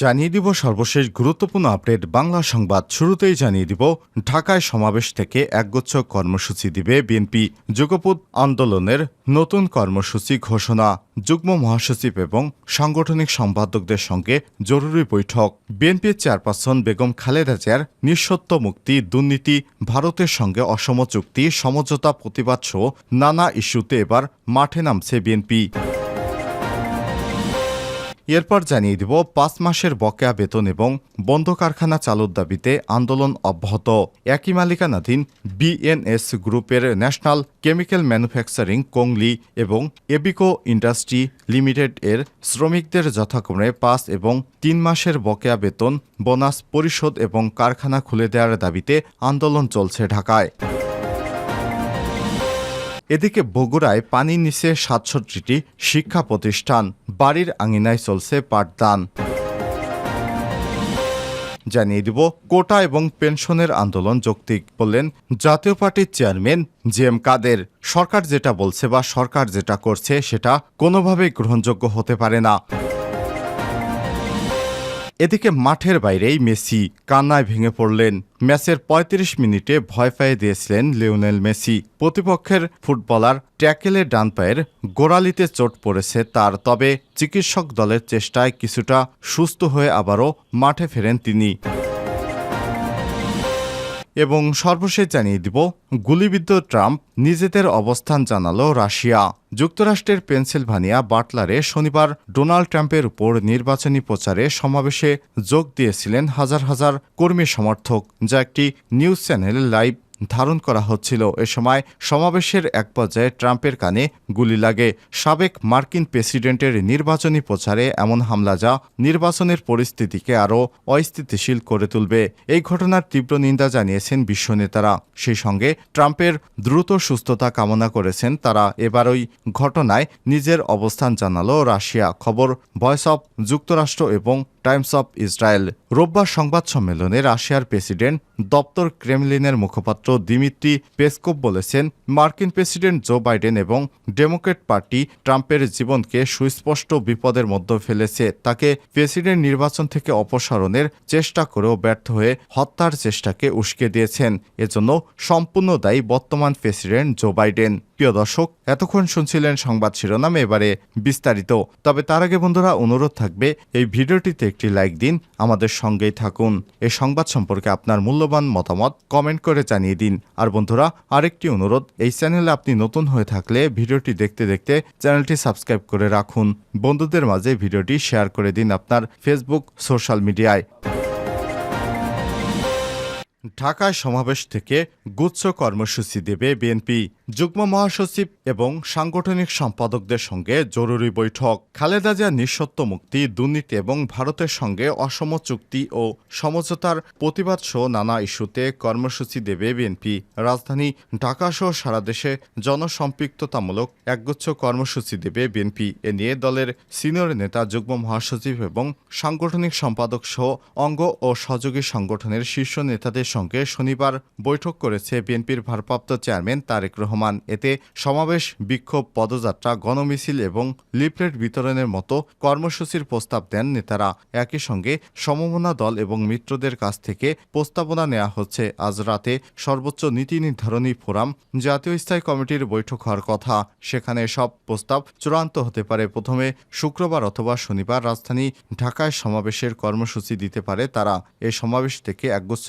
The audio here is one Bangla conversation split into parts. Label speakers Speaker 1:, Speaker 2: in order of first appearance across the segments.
Speaker 1: জানিয়ে দিব সর্বশেষ গুরুত্বপূর্ণ আপডেট। বাংলা সংবাদ শুরুতেই জানিয়ে দিব, ঢাকায় সমাবেশ থেকে একগুচ্ছ কর্মসূচি দিবে বিএনপি। যুগপৎ আন্দোলনের নতুন কর্মসূচি ঘোষণা, যুগ্ম মহাসচিব এবং সাংগঠনিক সম্পাদকদের সঙ্গে জরুরি বৈঠক। বিএনপির চেয়ারপারসন বেগম খালেদা জিয়ার নিঃসত্ব মুক্তি, দুর্নীতি, ভারতের সঙ্গে অসম চুক্তি, সমঝোতা প্রতিবাদ সহ নানা ইস্যুতে এবার মাঠে নামছে বিএনপি। এরপর জানিয়ে দিব, পাঁচ মাসের বকেয়া বেতন এবং বন্ধ কারখানা চালুর দাবিতে আন্দোলন অব্যাহত। একই মালিকানাধীন বিএনএস গ্রুপের ন্যাশনাল কেমিক্যাল ম্যানুফ্যাকচারিং কোংলি এবং এবিকো ইন্ডাস্ট্রি লিমিটেড এর শ্রমিকদের যথাক্রমে পাঁচ এবং তিন মাসের বকেয়া বেতন, বোনাস, পরিশোধ এবং কারখানা খুলে দেওয়ার দাবিতে আন্দোলন চলছে ঢাকায়। এদিকে বগুড়ায় পানি নিচে সাতষট্টিটি শিক্ষা প্রতিষ্ঠান, বাড়ির আঙিনায় চলছে পাঠদান। জানিয়ে দিব, কোটা এবং পেনশনের আন্দোলন যৌক্তিক বললেন জাতীয় পার্টির চেয়ারম্যান জে এম কাদের। সরকার যেটা বলছে বা সরকার যেটা করছে, সেটা কোনোভাবেই গ্রহণযোগ্য হতে পারে না। এদিকে মাঠের বাইরেই মেসি কান্নায় ভেঙে পড়লেন। ম্যাচের ৩৫ মিনিটে ভয় পেয়ে দিয়েছিলেন লিওনেল মেসি। প্রতিপক্ষের ফুটবলার ট্যাকেলে ডান পায়ের গোড়ালিতে চোট পড়েছে তার, তবে চিকিৎসক দলের চেষ্টায় কিছুটা সুস্থ হয়ে আবারও মাঠে ফেরেন তিনি। এবং সর্বশেষ জানিয়ে দিব, গুলিবিদ্ধ ট্রাম্প নিজেদের অবস্থান জানালো রাশিয়া। যুক্তরাষ্ট্রের পেনসিলভানিয়া বাটলারে শনিবার ডোনাল্ড ট্রাম্পের উপর নির্বাচনী প্রচারে সমাবেশে যোগ দিয়েছিলেন হাজার হাজার কর্মী সমর্থক, যা একটি নিউজ চ্যানেল লাইভ। ধারণ করা হচ্ছিল। এ সময় সমাবেশের এক পর্যায়ে ট্রাম্পের কানে গুলি লাগে। সাবেক মার্কিন প্রেসিডেন্টের নির্বাচনী প্রচারে এমন হামলা যা নির্বাচনের পরিস্থিতিকে আরও অস্থিতিশীল করে তুলবে। এই ঘটনার তীব্র নিন্দা জানিয়েছেন বিশ্ব নেতারা। সেই সঙ্গে ট্রাম্পের দ্রুত সুস্থতা কামনা করেছেন তারা। এবার ওই ঘটনায় নিজের অবস্থান জানালো রাশিয়া। খবর, ভয়েস অব যুক্তরাষ্ট্র এবং টাইমস অফ ইসরায়েল। রোববার সংবাদ সম্মেলনে রাশিয়ার প্রেসিডেন্ট দপ্তর ক্রেমলিনের মুখপাত্র দিমিত্রি পেসকোভ বলেছেন, মার্কিন প্রেসিডেন্ট জো বাইডেন এবং ডেমোক্রেট পার্টি ট্রাম্পের জীবনকে সুস্পষ্ট বিপদের মধ্যে ফেলেছে। তাকে প্রেসিডেন্ট নির্বাচন থেকে অপসারণের চেষ্টা করেও ব্যর্থ হয়ে হত্যার চেষ্টাকে উস্কে দিয়েছেন। এজন্য সম্পূর্ণ দায়ী বর্তমান প্রেসিডেন্ট জো বাইডেন। প্রিয় দর্শক, এতক্ষণ শুনছিলেন সংবাদ শিরোনাম, এবারে বিস্তারিত। তবে তার আগে বন্ধুরা, অনুরোধ থাকবে, এই ভিডিওটিতে একটি লাইক দিন, আমাদের সঙ্গেই থাকুন। এই সংবাদ সম্পর্কে আপনার মূল্যবান মতামত কমেন্ট করে জানিয়ে দিন। আর বন্ধুরা, আরেকটি অনুরোধ, এই চ্যানেলে আপনি নতুন হয়ে থাকলে ভিডিওটি দেখতে দেখতে চ্যানেলটি সাবস্ক্রাইব করে রাখুন। বন্ধুদের মাঝে ভিডিওটি শেয়ার করে দিন আপনার ফেসবুক, সোশ্যাল মিডিয়ায়। ঢাকায় সমাবেশ থেকে গুচ্ছ কর্মসূচি দেবে বিএনপি, যুগ্ম মহাসচিব এবং সাংগঠনিক সম্পাদকদের সঙ্গে জরুরি বৈঠক। খালেদা জিয়া নিঃসত্ব মুক্তি, দুর্নীতি এবং ভারতের সঙ্গে অসম চুক্তি ও সমঝোতার প্রতিবাদ সহ নানা ইস্যুতে কর্মসূচি দেবে বিএনপি। রাজধানী ঢাকা সহ সারা দেশে জনসম্পৃক্ততামূলক একগুচ্ছ কর্মসূচি দেবে বিএনপি। এ নিয়ে দলের সিনিয়র নেতা, যুগ্ম মহাসচিব এবং সাংগঠনিক সম্পাদক সহ অঙ্গ ও সহযোগী সংগঠনের শীর্ষ নেতাদের সঙ্গে শনিবার বৈঠক করেছে বিএনপির ভারপ্রাপ্ত চেয়ারম্যান তারেক রহমান। এতে সমাবেশ, বিক্ষোভ, পদযাত্রা, গণমিছিল এবং লিফলেট বিতরণের মতো কর্মসূচির প্রস্তাব দেন নেতারা। একই সঙ্গে সমমনা দল এবং মিত্রদের কাছ থেকে প্রস্তাবনা নেওয়া হচ্ছে। আজ রাতে সর্বোচ্চ নীতি নির্ধারণী ফোরাম, জাতীয় স্থায়ী কমিটির বৈঠক হওয়ার কথা। সেখানে সব প্রস্তাব চূড়ান্ত হতে পারে। প্রথমে শুক্রবার অথবা শনিবার রাজধানী ঢাকায় সমাবেশের কর্মসূচি দিতে পারে তারা। এই সমাবেশ থেকে একগুচ্ছ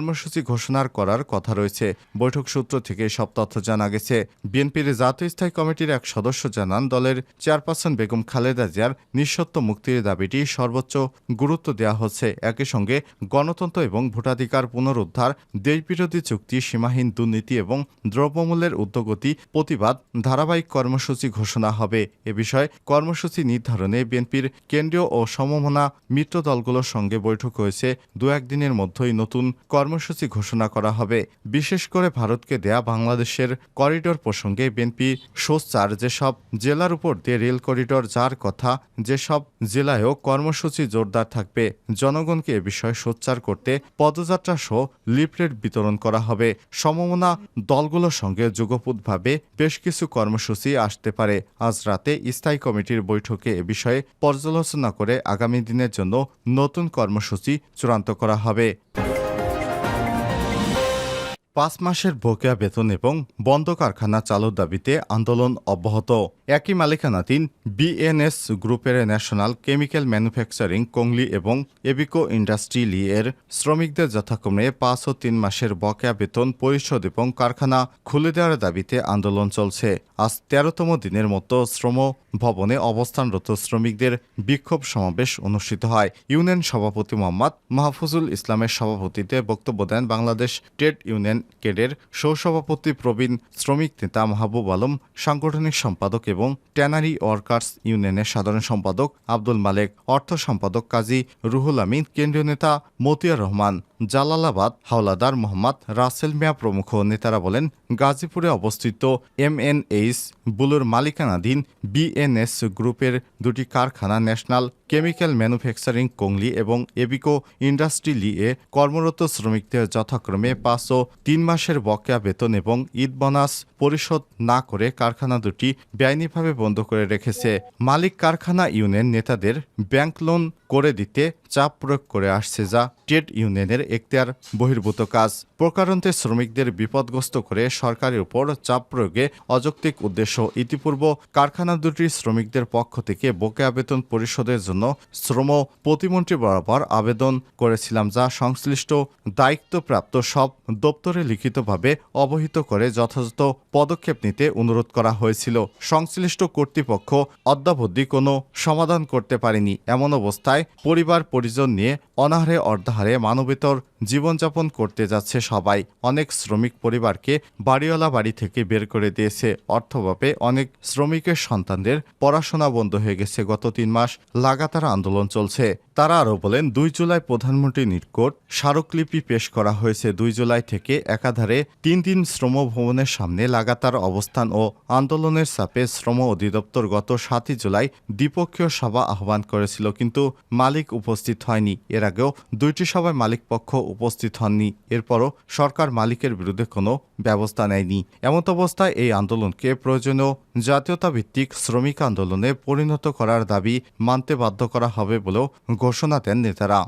Speaker 1: কর্মসূচি ঘোষণার করার কথা রয়েছে। বৈঠক সূত্র থেকে সব তথ্য জানা গেছে। বিএনপির জাতীয় স্থায়ী কমিটির এক সদস্য জানান, দলের চেয়ারপারসন বেগম খালেদা জিয়ার নিঃসত্ব মুক্তির দাবিটি সর্বোচ্চ গুরুত্ব দেওয়া হচ্ছে। একই সঙ্গে গণতন্ত্র এবং ভোটাধিকার পুনরুদ্ধার, দেশবিরোধী চুক্তি, সীমাহীন দুর্নীতি এবং দ্রব্যমূল্যের উদ্যোগতি প্রতিবাদ ধারাবাহিক কর্মসূচি ঘোষণা হবে। এ বিষয়ে কর্মসূচি নির্ধারণে বিএনপির কেন্দ্রীয় ও সমমনা মিত্র দলগুলোর সঙ্গে বৈঠক হয়েছে। দু একদিনের মধ্যেই নতুন কর্মসূচি ঘোষণা করা হবে। বিশেষ করে ভারতকে দেয়া বাংলাদেশের করিডোর প্রসঙ্গে বিএনপি সোচ্চার যেসব জেলার উপর দিয়ে রেল করিডোর যার কথা, যেসব জেলায়ও কর্মসূচি জোরদার থাকবে, জনগণকে এ বিষয়ে সোচ্চার করতে পদযাত্রা সহ লিফলেট বিতরণ করা হবে। সমমনা দলগুলোর সঙ্গে যুগপুতভাবে বেশ কিছু কর্মসূচি আসতে পারে। আজ রাতে স্থায়ী কমিটির বৈঠকে এ বিষয়ে পর্যালোচনা করে আগামী দিনের জন্য নতুন কর্মসূচি চূড়ান্ত করা হবে। পাঁচ মাসের বকেয়া বেতন এবং বন্ধ কারখানা চালুর দাবিতে আন্দোলন অব্যাহত। একই মালিকানাধীন বিএনএস গ্রুপের ন্যাশনাল কেমিক্যাল ম্যানুফ্যাকচারিং, কোংলি এবং এবিকো ইন্ডাস্ট্রি লি এর শ্রমিকদের যথাক্রমে পাঁচ ও তিন মাসের বকেয়া বেতন পরিশোধ এবং কারখানা খুলে দেওয়ার দাবিতে আন্দোলন চলছে। আজ তেরোতম দিনের মতো শ্রম ভবনে অবস্থানরত শ্রমিকদের বিক্ষোভ সমাবেশ অনুষ্ঠিত হয়। ইউনিয়ন সভাপতি মোহাম্মদ মাহফুজুল ইসলামের সভাপতিতে বক্তব্য দেন বাংলাদেশ ট্রেড ইউনিয়ন কেডের সহসভাপতি প্রবীণ শ্রমিক নেতা মাহবুব আলম, সাংগঠনিক সম্পাদক এবং ট্যানারি ওয়ার্কার্স ইউনিয়নের সাধারণ সম্পাদক আব্দুল মালেক, অর্থ সম্পাদক কাজী রুহুল আমিন, কেন্দ্রীয় নেতা মতিয়ার রহমান, জালালাবাদ হাওলাদার মোহাম্মদ রাসেল মিয়া প্রমুখ নেতারা বলেন, গাজীপুরে অবস্থিত এমএনএইচ বুলুর মালিকানাধীন বিএনএস গ্রুপের দুটি কারখানা ন্যাশনাল কেমিক্যাল ম্যানুফ্যাকচারিং কোংলি এবং এবিকো ইন্ডাস্ট্রি লি এ কর্মরত শ্রমিকদের যথাক্রমে পাঁচ ও তিন মাসের বকেয়া বেতন এবং ঈদ বোনাস পরিশোধ না করে কারখানা দুটি বেআইনিভাবে বন্ধ করে রেখেছে। মালিক কারখানা ইউনিয়ন নেতাদের ব্যাংক লোন করে দিতে চাপ প্রয়োগ করে আসছে যা ট্রেড ইউনিয়নের এখতিয়ার বহির্ভূত কাজ। প্রকারান্তে শ্রমিকদের বিপদগ্রস্ত করে সরকারের উপর চাপ প্রয়োগে অযৌক্তিক উদ্দেশ্য। ইতিপূর্ব কারখানা দুটির শ্রমিকদের পক্ষ থেকে বকেয়া বেতন পরিশোধের জন্য শ্রম প্রতিমন্ত্রী বরাবর আবেদন করেছিলাম, যা সংশ্লিষ্ট দায়িত্বপ্রাপ্ত সব দপ্তরে লিখিতভাবে অবহিত করে যথাযথ পদক্ষেপ নিতে অনুরোধ করা হয়েছিল। সংশ্লিষ্ট কর্তৃপক্ষ অদ্যাবধি কোনো সমাধান করতে পারেনি। এমন অবস্থায় পরিবার পরিজন নিয়ে অনাহারে অর্ধাহারে মানবেতর জীবনযাপন করতে যাচ্ছে সবাই। অনেক শ্রমিক পরিবারকে বাড়িওয়ালা বাড়ি থেকে বের করে দিয়েছে। অর্থভাবে অনেক শ্রমিকের সন্তানদের পড়াশোনা বন্ধ হয়ে গেছে। গত তিন মাস লাগাতার আন্দোলন চলছে। তারা আরও বলেন, দুই জুলাই প্রধানমন্ত্রীর নিকট স্মারকলিপি পেশ করা হয়েছে। দুই জুলাই থেকে একাধারে তিন দিন শ্রম ভবনের সামনে লাগাতার অবস্থান ও আন্দোলনের চাপে শ্রম অধিদপ্তর গত সাতই জুলাই দ্বিপক্ষীয় সভা আহ্বান করেছিল, কিন্তু মালিক উপস্থিত হয়নি। এর আগেও দুইটি সভায় মালিক পক্ষ উপস্থিত হননি। এরপরও সরকার মালিকের বিরুদ্ধে কোনো ব্যবস্থা নেয়নি। এমত অবস্থায় এই আন্দোলনকে প্রয়োজনীয় জাতীয়তা ভিত্তিক শ্রমিক আন্দোলনে পরিণত করার দাবি মানতে বাধ্য করা হবে বলেও ঘোষণা দেন নেতারা।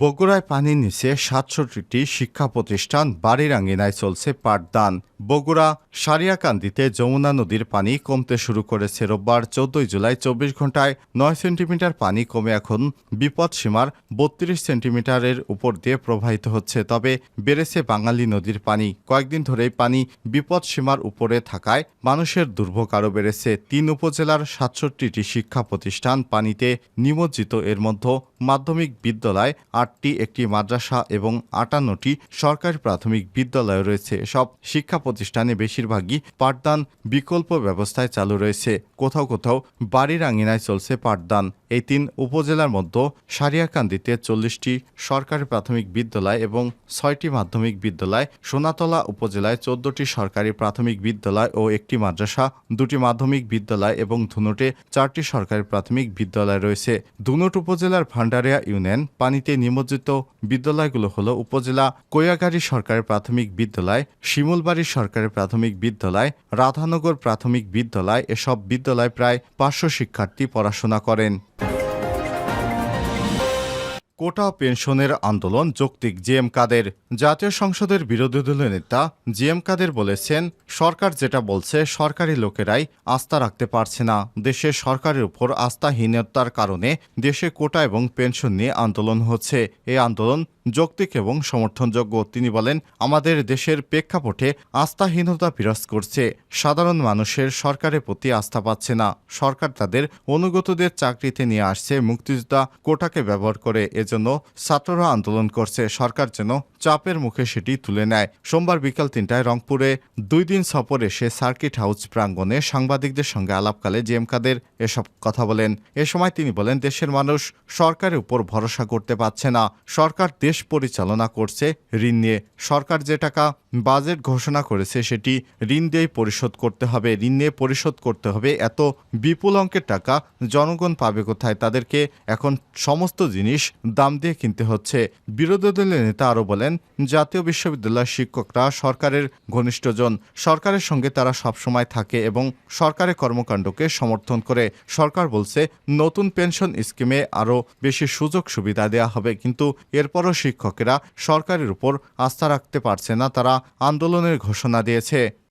Speaker 1: বগুড়ায় পানির নিচে সাতষট্টিটি শিক্ষা প্রতিষ্ঠান বাড়ির আঙ্গিনায় চলছে পাঠদান। বগুড়া সারিয়াকান্দিতে যমুনা নদীর পানি কমতে শুরু করেছে রোববার চোদ্দই জুলাই চব্বিশ ঘন্টায় নয় সেন্টিমিটার পানি কমে এখন বিপদ সীমার বত্রিশ সেন্টিমিটারের উপর দিয়ে প্রবাহিত হচ্ছে, তবে বেড়েছে বাঙালি নদীর পানি। কয়েকদিন ধরেই পানি বিপদ সীমার উপরে থাকায় মানুষের দুর্ভোগ আরও বেড়েছে। তিন উপজেলার সাতষট্টিটি শিক্ষা প্রতিষ্ঠান পানিতে নিমজ্জিত, এর মধ্যে মাধ্যমিক বিদ্যালয়, আটটি, একটি মাদ্রাসা এবং আটান্নটি সরকারি প্রাথমিক বিদ্যালয় রয়েছে। সব শিক্ষা প্রতিষ্ঠানে বেশিরভাগই পাঠদান বিকল্প ব্যবস্থায় চালু রয়েছে। কোথাও কোথাও বাড়ির আঙিনায় চলছে পাঠদান। এই তিন উপজেলার মধ্যে সারিয়াকান্দিতে চল্লিশটি সরকারি প্রাথমিক বিদ্যালয় এবং ছয়টি মাধ্যমিক বিদ্যালয়, সোনাতলা উপজেলায় চোদ্দটি সরকারি প্রাথমিক বিদ্যালয় ও একটি মাদ্রাসা, দুটি মাধ্যমিক বিদ্যালয় এবং ধুনুটে চারটি সরকারি প্রাথমিক বিদ্যালয় রয়েছে। ধুনুট উপজেলার ভান্ডারিয়া ইউনিয়ন পানিতে নিমজ্জিত বিদ্যালয়গুলো হল উপজেলা কৈয়াগাড়ি সরকারি প্রাথমিক বিদ্যালয়, শিমুলবাড়ি সরকারি প্রাথমিক বিদ্যালয়, রাধানগর প্রাথমিক বিদ্যালয়। এসব বিদ্যালয় প্রায় পাঁচশো শিক্ষার্থী পড়াশোনা করেন। কোটা পেনশনের আন্দোলন যৌক্তিক। জি এম কাদের, জাতীয় সংসদের বিরোধী দলীয় নেতা জি এম কাদের বলেছেন, সরকার যেটা বলছে সরকারি লোকেরাই আস্থা রাখতে পারছে না। দেশে সরকারের উপর আস্থাহীনতার কারণে দেশে কোটা এবং পেনশন নিয়ে আন্দোলন হচ্ছে। এই আন্দোলন যৌক্তিক এবং সমর্থনযোগ্য। তিনি বলেন, আমাদের দেশের প্রেক্ষাপটে আস্থাহীনতা বিরাজ করছে। সাধারণ মানুষের সরকারের প্রতি আস্থা পাচ্ছে না। সরকার তাদের অনুগতদের চাকরিতে নিয়ে আসছে, মুক্তিযোদ্ধা কোটাকে ব্যবহার করে। এজন্য ছাত্ররা আন্দোলন করছে। সরকার যেন চাপের মুখে সেটি তুলে নেয়। সোমবার বিকাল তিনটায় রংপুরে দুই দিন সফর এসে সার্কিট হাউস প্রাঙ্গণে সাংবাদিকদের সঙ্গে আলাপকালে জি এম কাদের এসব কথা বলেন। এ সময় তিনি বলেন, দেশের মানুষ সরকারের উপর ভরসা করতে পারছে না। সরকার দেশ দেশ পরিচালনা করছে ঋণ নিয়ে। সরকার যে টাকা বাজেট ঘোষণা করেছে সেটি ঋণ দিয়েই পরিশোধ করতে হবে। ঋণ নিয়ে পরিশোধ করতে হবে। এত বিপুল অঙ্কের টাকা জনগণ পাবে কোথায়? তাদেরকে এখন সমস্ত জিনিস দাম দিয়ে কিনতে হচ্ছে। বিরোধী দলের নেতা আরও বলেন, জাতীয় বিশ্ববিদ্যালয়ের শিক্ষকরা সরকারের ঘনিষ্ঠজন। সরকারের সঙ্গে তারা সবসময় থাকে এবং সরকারের কর্মকাণ্ডকে সমর্থন করে। সরকার বলছে, নতুন পেনশন স্কিমে আরও বেশি সুযোগ সুবিধা দেওয়া হবে। কিন্তু এরপরও শিক্ষকেরা সরকারের উপর আস্থা রাখতে পারছে না তারা আন্দোলনের ঘোষণা দিয়েছে।